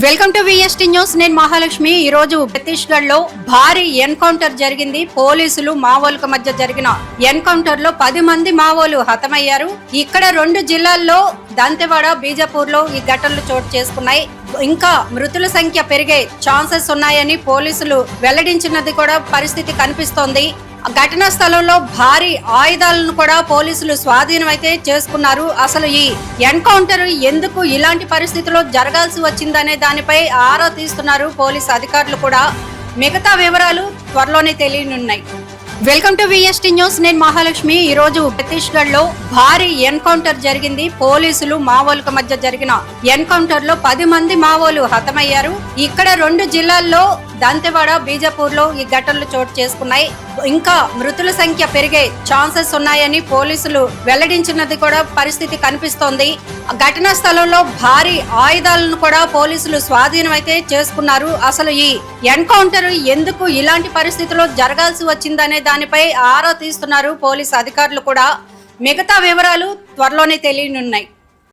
Welcome to VST news. నేను మహాలక్ష్మి. ఈ రోజు ఛత్తీస్గఢ్లో భారీ ఎన్కౌంటర్ జరిగింది. పోలీసులు మావోలకు మధ్య జరిగిన ఎన్కౌంటర్లో పది మంది మావోలు హతమయ్యారు. ఇక్కడ రెండు జిల్లాల్లో దంతెవాడ బీజాపూర్లో ఈ ఘటనలు చోటు చేసుకున్నాయి. ఇంకా మృతుల సంఖ్య పెరిగే ఛాన్సెస్ ఉన్నాయని పోలీసులు వెల్లడించినది కూడా పరిస్థితి కనిపిస్తోంది. ఘటనా స్థలంలో భారీ ఆయుధాలను కూడా పోలీసులు స్వాధీనం అయితే చేసుకున్నారు. అసలు ఈ ఎన్కౌంటర్ ఎందుకు ఇలాంటి పరిస్థితిలో జరగాల్సి వచ్చిందనే దానిపై ఆరా తీస్తున్నారు పోలీసు అధికారులు కూడా. మిగతా వివరాలు త్వరలోనే తెలియనున్నాయి. Welcome to VST news. నేను మహాలక్ష్మి. ఈ రోజు ఛత్తీస్గఢ్లో భారీ ఎన్కౌంటర్ జరిగింది. పోలీసులు మావోలకు మధ్య జరిగిన ఎన్కౌంటర్లో పది మంది మావోలు హతమయ్యారు. ఇక్కడ రెండు జిల్లాల్లో దంతెవాడ బీజాపూర్లో ఈ ఘటనలు చోటు చేసుకున్నాయి. ఇంకా మృతుల సంఖ్య పెరిగే ఛాన్సెస్ ఉన్నాయని పోలీసులు వెల్లడించినది కూడా పరిస్థితి కనిపిస్తోంది. ఘటనా స్థలంలో భారీ ఆయుధాలను కూడా పోలీసులు స్వాధీనం అయితే చేసుకున్నారు. అసలు ఈ ఎన్కౌంటర్ ఎందుకు ఇలాంటి పరిస్థితిలో జరగాల్సి వచ్చిందనే దానిపై ఆరా తీస్తున్నారు పోలీస్ అధికారులు కూడా. మిగతా వివరాలు త్వరలోనే తెలియనున్నాయి.